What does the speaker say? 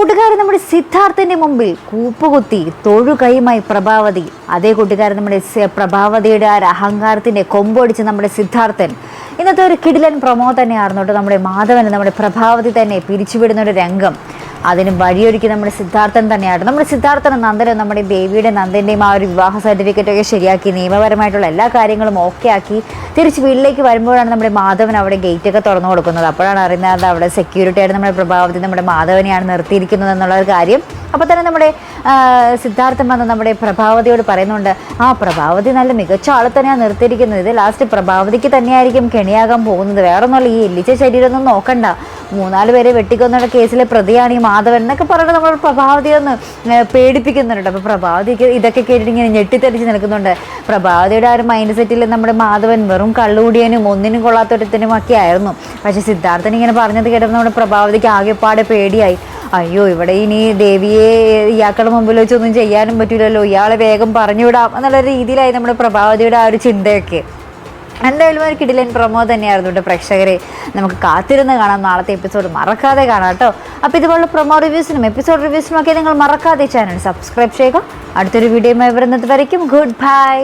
കൂട്ടുകാരൻ നമ്മുടെ സിദ്ധാർത്ഥന്റെ മുമ്പിൽ കൂപ്പുകുത്തി തൊഴുകൈയുമായി പ്രഭാവതി. അതേ കൂട്ടുകാരൻ നമ്മുടെ പ്രഭാവതിയുടെ ആ അഹങ്കാരത്തിന്റെ കൊമ്പൊടിച്ച് നമ്മുടെ സിദ്ധാർത്ഥൻ. ഇന്നത്തെ ഒരു കിടിലൻ പ്രമോ തന്നെയായിരുന്നു കേട്ടോ നമ്മുടെ മാധവൻ നമ്മുടെ പ്രഭാവതി തന്നെ പിരിച്ചുവിടുന്ന ഒരു രംഗം. അതിന് വഴിയൊരുക്കി നമ്മുടെ സിദ്ധാർത്ഥൻ തന്നെയാണ് നമ്മുടെ സിദ്ധാർത്ഥൻ നന്ദനും നമ്മുടെ ബേബിയുടെ നന്ദന്റെയും ആ ഒരു വിവാഹ സർട്ടിഫിക്കറ്റ് ഒക്കെ ശരിയാക്കി നിയമപരമായിട്ടുള്ള എല്ലാ കാര്യങ്ങളും ഓക്കെ ആക്കി തിരിച്ച് വീട്ടിലേക്ക് വരുമ്പോഴാണ് നമ്മുടെ മാധവൻ അവിടെ ഗേറ്റൊക്കെ തുറന്നു കൊടുക്കുന്നത്. അപ്പോഴാണ് അറിയുന്നത് അവിടെ സെക്യൂരിറ്റി ആയിട്ട് നമ്മുടെ പ്രഭാവത്തിൽ നമ്മുടെ മാധവനെയാണ് നിർത്തിയിരിക്കുന്നത് എന്നുള്ള ഒരു കാര്യം. അപ്പോൾ തന്നെ നമ്മുടെ സിദ്ധാർത്ഥം സിദ്ധാർത്ഥൻ വന്ന് നമ്മുടെ പ്രഭാവതിയോട് പറയുന്നുണ്ട് ആ പ്രഭാവതി നല്ല മികച്ച ആളെ തന്നെയാണ് നിർത്തിയിരിക്കുന്നത്. ഇത് ലാസ്റ്റ് പ്രഭാവതിക്ക് തന്നെയായിരിക്കും കെണിയാകാൻ പോകുന്നത്. വേറെ ഒന്നുമല്ല ഈ എല്ലിച്ച ശരീരമൊന്നും നോക്കണ്ട. മൂന്നാൽ പേരെ വെട്ടിക്കൊന്നുള്ള കേസിലെ പ്രതിയാണ് ഈ മാധവൻ എന്നൊക്കെ പറഞ്ഞിട്ട് നമ്മൾ പ്രഭാവതി ഒന്ന് പേടിപ്പിക്കുന്നുണ്ട്. അപ്പോൾ പ്രഭാവതിക്ക് ഇതൊക്കെ കേട്ടിട്ട് ഇങ്ങനെ ഞെട്ടിത്തെറിച്ച് നിൽക്കുന്നുണ്ട്. പ്രഭാവതിയുടെ ആ ഒരു മൈൻഡ് സെറ്റിൽ നമ്മുടെ മാധവൻ വെറും കള്ളുകൂടിയനും ഒന്നിനും കൊള്ളാത്തൊരുത്തനും ഒക്കെ ആയിരുന്നു. പക്ഷേ സിദ്ധാർത്ഥൻ ഇങ്ങനെ പറഞ്ഞത് കേട്ടപ്പോൾ നമ്മുടെ പ്രഭാവതിക്ക് ആകെപ്പാടെ പേടിയായി. അയ്യോ ഇവിടെ ഇനി ദേവിയെ ഇയാക്കളുടെ മുമ്പിൽ വെച്ചൊന്നും ചെയ്യാനും പറ്റില്ലല്ലോ ഇയാളെ വേഗം പറഞ്ഞു വിടാം എന്നുള്ള രീതിയിലായി നമ്മുടെ പ്രഭാവതിയുടെ ആ ഒരു ചിന്തയൊക്കെ. എന്തായാലും ഒരു കിടിലൻ പ്രൊമോ തന്നെയായിരുന്നു കേട്ടോ പ്രേക്ഷകരെ. നമുക്ക് കാത്തിരുന്ന് കാണാം നാളത്തെ എപ്പിസോഡ് മറക്കാതെ കാണാം കേട്ടോ അപ്പോൾ ഇതുപോലുള്ള പ്രൊമോ റിവ്യൂസിനും എപ്പിസോഡ് റിവ്യൂസിനും ഒക്കെ നിങ്ങൾ മറക്കാതെ ചാനൽ സബ്സ്ക്രൈബ് ചെയ്യുക. അടുത്തൊരു വീഡിയോയുമായി വരുന്നത് വരയ്ക്കും. Good bye